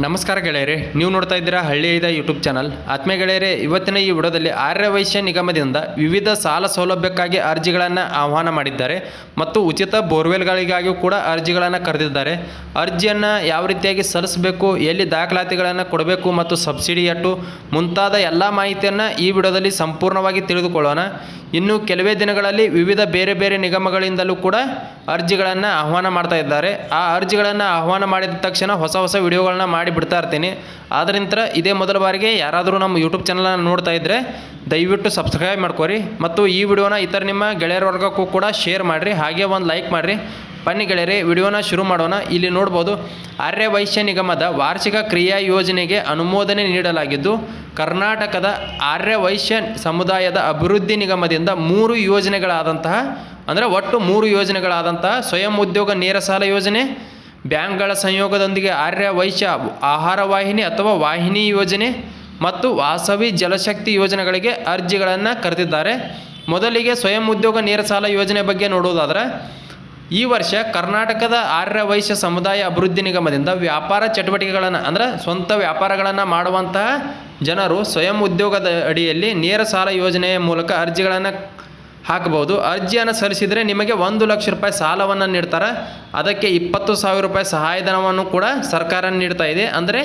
ನಮಸ್ಕಾರ ಗೆಳೆಯರೆ, ನೀವು ನೋಡ್ತಾ ಇದ್ದೀರಾ ಹಳ್ಳಿಯದ ಯೂಟ್ಯೂಬ್ ಚಾನಲ್ ಆತ್ಮೀಯ ಗೆಳೆಯರೆ, ಇವತ್ತಿನ ಈ ವಿಡಿಯೋದಲ್ಲಿ ಆರ್ಯ ವೈಶ್ಯ ನಿಗಮದಿಂದ ವಿವಿಧ ಸಾಲ ಸೌಲಭ್ಯಕ್ಕಾಗಿ ಅರ್ಜಿಗಳನ್ನು ಆಹ್ವಾನ ಮಾಡಿದ್ದಾರೆ ಮತ್ತು ಉಚಿತ ಬೋರ್ವೆಲ್ಗಳಿಗಾಗಿಯೂ ಕೂಡ ಅರ್ಜಿಗಳನ್ನು ಕರೆದಿದ್ದಾರೆ. ಅರ್ಜಿಯನ್ನು ಯಾವ ರೀತಿಯಾಗಿ ಸಲ್ಲಿಸಬೇಕು, ಎಲ್ಲಿ ದಾಖಲಾತಿಗಳನ್ನು ಕೊಡಬೇಕು ಮತ್ತು ಸಬ್ಸಿಡಿ ಎಟ್ಟು ಮುಂತಾದ ಎಲ್ಲ ಮಾಹಿತಿಯನ್ನು ಈ ವಿಡಿಯೋದಲ್ಲಿ ಸಂಪೂರ್ಣವಾಗಿ ತಿಳಿದುಕೊಳ್ಳೋಣ. ಇನ್ನು ಕೆಲವೇ ದಿನಗಳಲ್ಲಿ ವಿವಿಧ ಬೇರೆ ಬೇರೆ ನಿಗಮಗಳಿಂದಲೂ ಕೂಡ ಅರ್ಜಿಗಳನ್ನು ಆಹ್ವಾನ ಮಾಡ್ತಾ ಇದ್ದಾರೆ. ಆ ಅರ್ಜಿಗಳನ್ನು ಆಹ್ವಾನ ಮಾಡಿದ ತಕ್ಷಣ ಹೊಸ ಹೊಸ ವಿಡಿಯೋಗಳನ್ನ ಮಾಡಿ ಬಿಡ್ತಾ ಇರ್ತೀನಿ. ಆದ್ದರಿಂದ ಇದೇ ಮೊದಲ ಬಾರಿಗೆ ಯಾರಾದರೂ ನಮ್ಮ ಯೂಟ್ಯೂಬ್ ಚಾನಲನ್ನು ನೋಡ್ತಾ ಇದ್ದರೆ ದಯವಿಟ್ಟು ಸಬ್ಸ್ಕ್ರೈಬ್ ಮಾಡ್ಕೊರಿ. ಮತ್ತು ಈ ವಿಡಿಯೋನ ಇತರ ನಿಮ್ಮ ಗೆಳೆಯರ ವರ್ಗಕ್ಕೂ ಕೂಡ ಶೇರ್ ಮಾಡಿರಿ. ಹಾಗೆ ಒಂದು ಲೈಕ್ ಮಾಡಿರಿ. ಬನ್ನಿ ಗೆಳೆಯರೆ, ವಿಡಿಯೋನ ಶುರು ಮಾಡೋಣ. ಇಲ್ಲಿ ನೋಡ್ಬೋದು ಆರ್ಯ ವೈಶ್ಯ ನಿಗಮದ ವಾರ್ಷಿಕ ಕ್ರಿಯಾ ಯೋಜನೆಗೆ ಅನುಮೋದನೆ ನೀಡಲಾಗಿದ್ದು, ಕರ್ನಾಟಕದ ಆರ್ಯ ವೈಶ್ಯ ಸಮುದಾಯದ ಅಭಿವೃದ್ಧಿ ನಿಗಮದಿಂದ ಮೂರು ಯೋಜನೆಗಳಾದಂತಹ, ಅಂದರೆ ಒಟ್ಟು ಮೂರು ಯೋಜನೆಗಳಾದಂತಹ ಸ್ವಯಂ ಉದ್ಯೋಗ ನೇರ ಸಾಲ ಯೋಜನೆ, ಬ್ಯಾಂಕ್ಗಳ ಸಂಯೋಗದೊಂದಿಗೆ ಆರ್ಯ ವೈಶ್ಯ ಆಹಾರ ವಾಹಿನಿ ಅಥವಾ ವಾಹಿನಿ ಯೋಜನೆ ಮತ್ತು ವಾಸವಿ ಜಲಶಕ್ತಿ ಯೋಜನೆಗಳಿಗೆ ಅರ್ಜಿಗಳನ್ನು ಕರೆದಿದ್ದಾರೆ. ಮೊದಲಿಗೆ ಸ್ವಯಂ ಉದ್ಯೋಗ ನೇರ ಸಾಲ ಯೋಜನೆ ಬಗ್ಗೆ ನೋಡುವುದಾದರೆ ಈ ವರ್ಷ ಕರ್ನಾಟಕದ ಆರ್ಯ ವೈಶ್ಯ ಸಮುದಾಯ ಅಭಿವೃದ್ಧಿ ನಿಗಮದಿಂದ ವ್ಯಾಪಾರ ಚಟುವಟಿಕೆಗಳನ್ನು, ಅಂದರೆ ಸ್ವಂತ ವ್ಯಾಪಾರಗಳನ್ನು ಮಾಡುವಂತಹ ಜನರು ಸ್ವಯಂ ಉದ್ಯೋಗದ ಅಡಿಯಲ್ಲಿ ನೇರ ಸಾಲ ಯೋಜನೆಯ ಮೂಲಕ ಅರ್ಜಿಗಳನ್ನು ಹಾಕಬಹುದು. ಅರ್ಜಿಯನ್ನು ಸಲ್ಲಿಸಿದರೆ ನಿಮಗೆ ಒಂದು ಲಕ್ಷ ರೂಪಾಯಿ ಸಾಲವನ್ನು ನೀಡ್ತಾರೆ. ಅದಕ್ಕೆ ಇಪ್ಪತ್ತು ಸಾವಿರ ರೂಪಾಯಿ ಸಹಾಯಧನವನ್ನು ಕೂಡ ಸರ್ಕಾರ ನೀಡ್ತಾ ಇದೆ. ಅಂದರೆ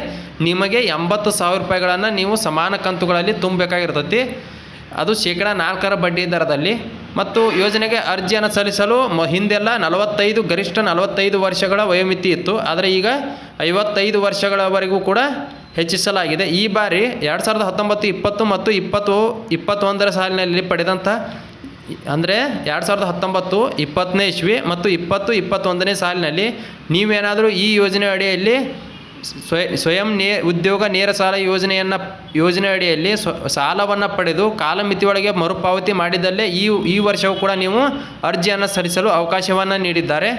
ನಿಮಗೆ ಎಂಬತ್ತು ಸಾವಿರ ರೂಪಾಯಿಗಳನ್ನು ನೀವು ಸಮಾನ ಕಂತುಗಳಲ್ಲಿ ತುಂಬಬೇಕಾಗಿರ್ತೈತಿ. ಅದು ಶೇಕಡ ನಾಲ್ಕರ ಬಡ್ಡಿ ದರದಲ್ಲಿ. ಮತ್ತು ಯೋಜನೆಗೆ ಅರ್ಜಿಯನ್ನು ಸಲ್ಲಿಸಲು ಹಿಂದೆಲ್ಲ ನಲವತ್ತೈದು, ಗರಿಷ್ಠ ನಲವತ್ತೈದು ವರ್ಷಗಳ ವಯೋಮಿತಿ ಇತ್ತು. ಆದರೆ ಈಗ ಐವತ್ತೈದು ವರ್ಷಗಳವರೆಗೂ ಕೂಡ ಹೆಚ್ಚಿಸಲಾಗಿದೆ. ಈ ಬಾರಿ ಎರಡು ಸಾವಿರದ ಹತ್ತೊಂಬತ್ತು, ಇಪ್ಪತ್ತು ಮತ್ತು ಇಪ್ಪತ್ತು, ಇಪ್ಪತ್ತೊಂದರ ಸಾಲಿನಲ್ಲಿ ಪಡೆದಂಥ ಅಂದರೆ ಎರಡು ಸಾವಿರದ ಹತ್ತೊಂಬತ್ತು, ಇಪ್ಪತ್ತನೇ ಇಸ್ವಿ ಮತ್ತು ಇಪ್ಪತ್ತು, ಇಪ್ಪತ್ತೊಂದನೇ ಸಾಲಿನಲ್ಲಿ ನೀವೇನಾದರೂ ಈ ಯೋಜನೆ ಅಡಿಯಲ್ಲಿ ಸ್ವಯ, ಸ್ವಯಂ ನೇ, ಉದ್ಯೋಗ ನೇರ ಸಾಲ ಯೋಜನೆಯನ್ನು ಯೋಜನೆ ಅಡಿಯಲ್ಲಿ ಸಾಲವನ್ನು ಪಡೆದು ಕಾಲಮಿತಿಯೊಳಗೆ ಮರುಪಾವತಿ ಮಾಡಿದಲ್ಲೇ ಈ ಈ ವರ್ಷವೂ ಕೂಡ ನೀವು ಅರ್ಜಿಯನ್ನು ಸಲ್ಲಿಸಲು ಅವಕಾಶವನ್ನು ನೀಡಿದ್ದಾರೆ.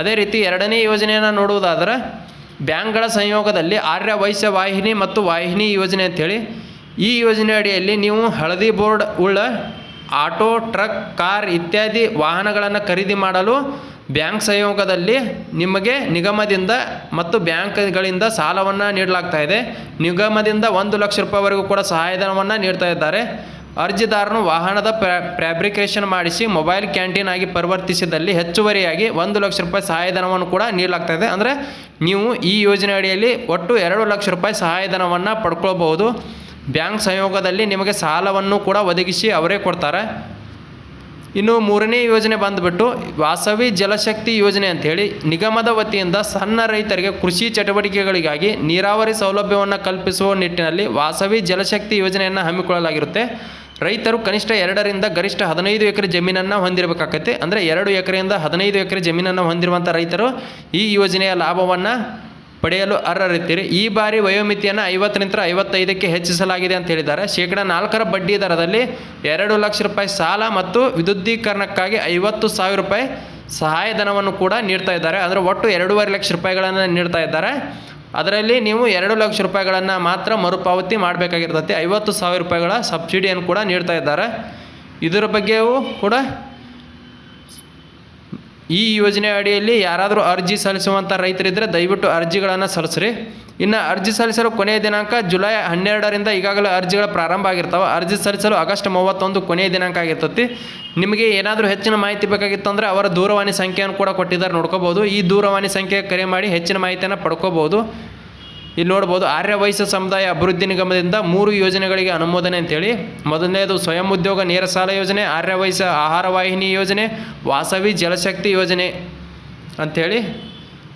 ಅದೇ ರೀತಿ ಎರಡನೇ ಯೋಜನೆಯನ್ನು ನೋಡುವುದಾದರೆ ಬ್ಯಾಂಕ್ಗಳ ಸಂಯೋಗದಲ್ಲಿ ಆರ್ಯ ವೈಶ್ಯ ವಾಹಿನಿ ಮತ್ತು ವಾಹಿನಿ ಯೋಜನೆ ಅಂಥೇಳಿ ಈ ಯೋಜನೆ ಅಡಿಯಲ್ಲಿ ನೀವು ಹಳದಿ ಬೋರ್ಡ್ ಉಳ್ಳ ಆಟೋ, ಟ್ರಕ್, ಕಾರ್ ಇತ್ಯಾದಿ ವಾಹನಗಳನ್ನು ಖರೀದಿ ಮಾಡಲು ಬ್ಯಾಂಕ್ ಸಂಯೋಗದಲ್ಲಿ ನಿಮಗೆ ನಿಗಮದಿಂದ ಮತ್ತು ಬ್ಯಾಂಕ್ಗಳಿಂದ ಸಾಲವನ್ನು ನೀಡಲಾಗ್ತಾ ಇದೆ. ನಿಗಮದಿಂದ ಒಂದು ಲಕ್ಷ ರೂಪಾಯಿವರೆಗೂ ಕೂಡ ಸಹಾಯಧನವನ್ನು ನೀಡ್ತಾ ಇದ್ದಾರೆ. ಅರ್ಜಿದಾರನು ವಾಹನದ ಫ್ಯಾಬ್ರಿಕೇಷನ್ ಮಾಡಿಸಿ ಮೊಬೈಲ್ ಕ್ಯಾಂಟೀನ್ ಆಗಿ ಪರಿವರ್ತಿಸಿದಲ್ಲಿ ಹೆಚ್ಚುವರಿಯಾಗಿ ಒಂದು ಲಕ್ಷ ರೂಪಾಯಿ ಸಹಾಯಧನವನ್ನು ಕೂಡ ನೀಡಲಾಗ್ತಾ ಇದೆ. ಅಂದರೆ ನೀವು ಈ ಯೋಜನೆ ಅಡಿಯಲ್ಲಿ ಒಟ್ಟು ಎರಡು ಲಕ್ಷ ರೂಪಾಯಿ ಸಹಾಯಧನವನ್ನು ಪಡ್ಕೊಳ್ಬಹುದು. ಬ್ಯಾಂಕ್ ಸಂಯೋಗದಲ್ಲಿ ನಿಮಗೆ ಸಾಲವನ್ನು ಕೂಡ ಒದಗಿಸಿ ಅವರೇ ಕೊಡ್ತಾರೆ. ಇನ್ನು ಮೂರನೇ ಯೋಜನೆ ಬಂದುಬಿಟ್ಟು ವಾಸವಿ ಜಲಶಕ್ತಿ ಯೋಜನೆ ಅಂಥೇಳಿ ನಿಗಮದ ವತಿಯಿಂದ ಸಣ್ಣ ರೈತರಿಗೆ ಕೃಷಿ ಚಟುವಟಿಕೆಗಳಿಗಾಗಿ ನೀರಾವರಿ ಸೌಲಭ್ಯವನ್ನು ಕಲ್ಪಿಸುವ ನಿಟ್ಟಿನಲ್ಲಿ ವಾಸವಿ ಜಲಶಕ್ತಿ ಯೋಜನೆಯನ್ನು ಹಮ್ಮಿಕೊಳ್ಳಲಾಗಿರುತ್ತೆ. ರೈತರು ಕನಿಷ್ಠ ಎರಡರಿಂದ ಗರಿಷ್ಠ ಹದಿನೈದು ಎಕರೆ ಜಮೀನನ್ನು ಹೊಂದಿರಬೇಕಾಗತ್ತೆ. ಅಂದರೆ ಎರಡು ಎಕರೆಯಿಂದ ಹದಿನೈದು ಎಕರೆ ಜಮೀನನ್ನು ಹೊಂದಿರುವಂಥ ರೈತರು ಈ ಯೋಜನೆಯ ಲಾಭವನ್ನು ಪಡೆಯಲು ಅರ್ಹರಿದ್ದೀರಿ. ಈ ಬಾರಿ ವಯೋಮಿತಿಯನ್ನು ಐವತ್ತರಿಂದ ಐವತ್ತೈದಕ್ಕೆ ಹೆಚ್ಚಿಸಲಾಗಿದೆ ಅಂತ ಹೇಳಿದ್ದಾರೆ. ಶೇಕಡಾ ನಾಲ್ಕರ ಬಡ್ಡಿ ದರದಲ್ಲಿ ಎರಡು ಲಕ್ಷ ರೂಪಾಯಿ ಸಾಲ ಮತ್ತು ವಿದ್ಯುದ್ದೀಕರಣಕ್ಕಾಗಿ ಐವತ್ತು ಸಾವಿರ ರೂಪಾಯಿ ಸಹಾಯಧನವನ್ನು ಕೂಡ ನೀಡ್ತಾ ಇದ್ದಾರೆ. ಅಂದರೆ ಒಟ್ಟು ಎರಡೂವರೆ ಲಕ್ಷ ರೂಪಾಯಿಗಳನ್ನು ನೀಡ್ತಾ ಇದ್ದಾರೆ. ಅದರಲ್ಲಿ ನೀವು ಎರಡು ಲಕ್ಷ ರೂಪಾಯಿಗಳನ್ನು ಮಾತ್ರ ಮರುಪಾವತಿ ಮಾಡಬೇಕಾಗಿರ್ತೈತಿ. ಐವತ್ತು ಸಾವಿರ ರೂಪಾಯಿಗಳ ಸಬ್ಸಿಡಿಯನ್ನು ಕೂಡ ನೀಡ್ತಾ ಇದ್ದಾರೆ. ಇದರ ಬಗ್ಗೆಯೂ ಕೂಡ ಈ ಯೋಜನೆ ಅಡಿಯಲ್ಲಿ ಯಾರಾದರೂ ಅರ್ಜಿ ಸಲ್ಲಿಸುವಂಥ ರೈತರಿದ್ದರೆ ದಯವಿಟ್ಟು ಅರ್ಜಿಗಳನ್ನು ಸಲ್ಲಿಸ್ರಿ. ಇನ್ನು ಅರ್ಜಿ ಸಲ್ಲಿಸಲು ಕೊನೆಯ ದಿನಾಂಕ ಜುಲೈ ಹನ್ನೆರಡರಿಂದ ಈಗಾಗಲೇ ಅರ್ಜಿಗಳು ಪ್ರಾರಂಭ ಆಗಿರ್ತಾವೆ. ಅರ್ಜಿ ಸಲ್ಲಿಸಲು ಆಗಸ್ಟ್ ಮೂವತ್ತೊಂದು ಕೊನೆಯ ದಿನಾಂಕ ಆಗಿರ್ತತಿ. ನಿಮಗೆ ಏನಾದರೂ ಹೆಚ್ಚಿನ ಮಾಹಿತಿ ಬೇಕಾಗಿತ್ತು ಅಂದರೆ ಅವರ ದೂರವಾಣಿ ಸಂಖ್ಯೆಯನ್ನು ಕೂಡ ಕೊಟ್ಟಿದ್ದಾರೆ ನೋಡ್ಕೋಬೋದು. ಈ ದೂರವಾಣಿ ಸಂಖ್ಯೆ ಕರೆ ಮಾಡಿ ಹೆಚ್ಚಿನ ಮಾಹಿತಿಯನ್ನು ಪಡ್ಕೋಬೋದು. ಇಲ್ಲಿ ನೋಡ್ಬೋದು ಆರ್ಯ ವಯಸ್ಸ ಸಮುದಾಯ ಅಭಿವೃದ್ಧಿ ನಿಗಮದಿಂದ ಮೂರು ಯೋಜನೆಗಳಿಗೆ ಅನುಮೋದನೆ ಅಂತೇಳಿ. ಮೊದಲನೇದು ಸ್ವಯಂ ಉದ್ಯೋಗ ನೇರ ಸಾಲ ಯೋಜನೆ, ಆರ್ಯ ವಯಸ್ಸ ಆಹಾರ ವಾಹಿನಿ ಯೋಜನೆ, ವಾಸವಿ ಜಲಶಕ್ತಿ ಯೋಜನೆ ಅಂಥೇಳಿ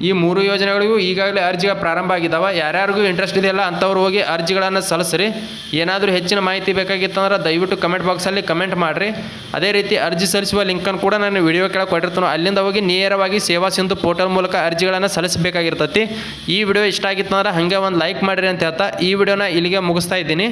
ಈ ಮೂರು ಯೋಜನೆಗಳಿಗೂ ಈಗಾಗಲೇ ಅರ್ಜಿಗಳು ಪ್ರಾರಂಭ ಆಗಿದ್ದಾವೆ. ಯಾರ್ಯಾರಿಗೂ ಇಂಟ್ರೆಸ್ಟ್ ಇದೆಯಲ್ಲ ಅಂಥವ್ರು ಹೋಗಿ ಅರ್ಜಿಗಳನ್ನು ಸಲ್ಲಿಸ್ರಿ. ಏನಾದರೂ ಹೆಚ್ಚಿನ ಮಾಹಿತಿ ಬೇಕಾಗಿತ್ತಂದ್ರೆ ದಯವಿಟ್ಟು ಕಮೆಂಟ್ ಬಾಕ್ಸಲ್ಲಿ ಕಮೆಂಟ್ ಮಾಡಿರಿ. ಅದೇ ರೀತಿ ಅರ್ಜಿ ಸಲ್ಲಿಸುವ ಲಿಂಕನ್ನು ಕೂಡ ನಾನು ವಿಡಿಯೋ ಕೆಳಗೆ ಕೊಟ್ಟಿರ್ತೇನೆ. ಅಲ್ಲಿಂದ ಹೋಗಿ ನೇರವಾಗಿ ಸೇವಾ ಸಿಂಧು ಪೋರ್ಟಲ್ ಮೂಲಕ ಅರ್ಜಿಗಳನ್ನು ಸಲ್ಲಿಸಬೇಕಾಗಿರ್ತೈತಿ. ಈ ವಿಡಿಯೋ ಇಷ್ಟ ಆಗಿತ್ತಂದ್ರೆ ಹಾಗೆ ಒಂದು ಲೈಕ್ ಮಾಡಿರಿ ಅಂತ ಹೇಳ್ತಾ, ಈ ವಿಡಿಯೋನ ಇಲ್ಲಿಗೆ ಮುಗಿಸ್ತಾ ಇದ್ದೀನಿ.